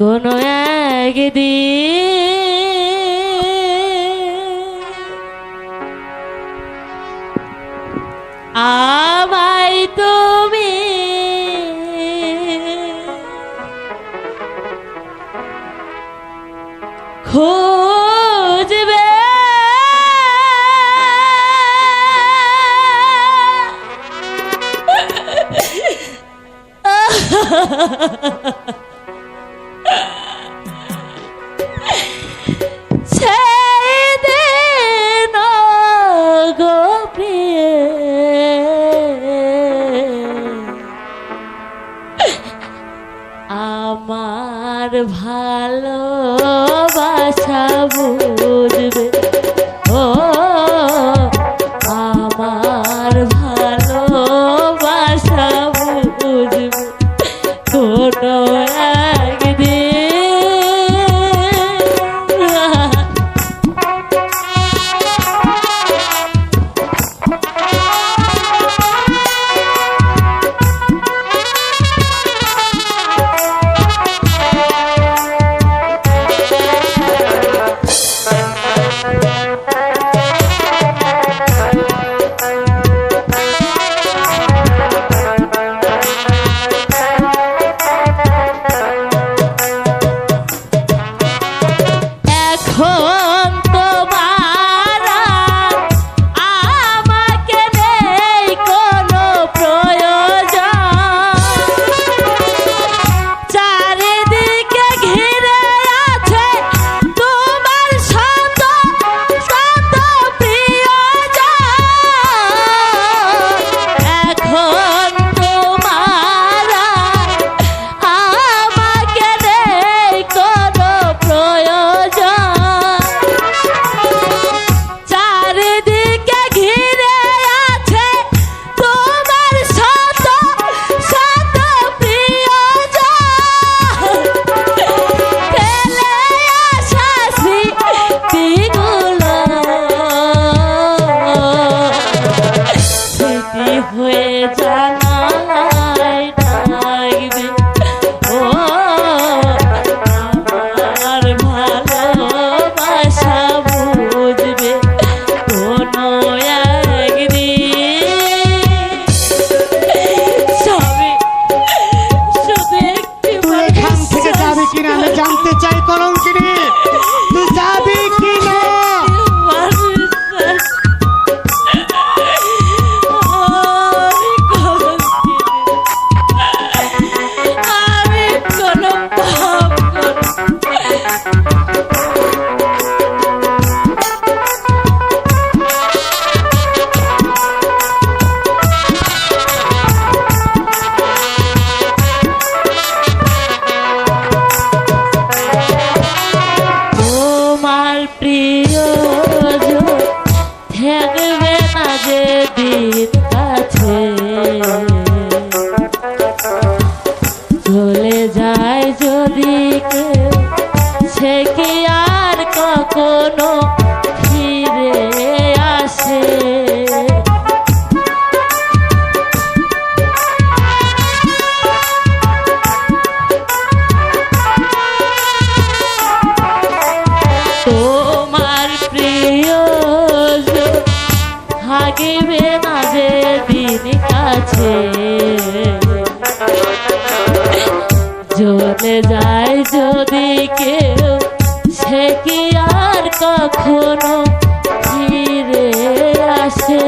কোনো একদিন আমায় তুমি খুঁজবে। ha ha ha ha আমার ভালোবাসা বুঝবে? প্রিয় থাকবে না যেদিন থাকিবে না যে দিন কাছে। চলে যায় যদি কেউ, সে কি আর কখনো ফিরে আসে?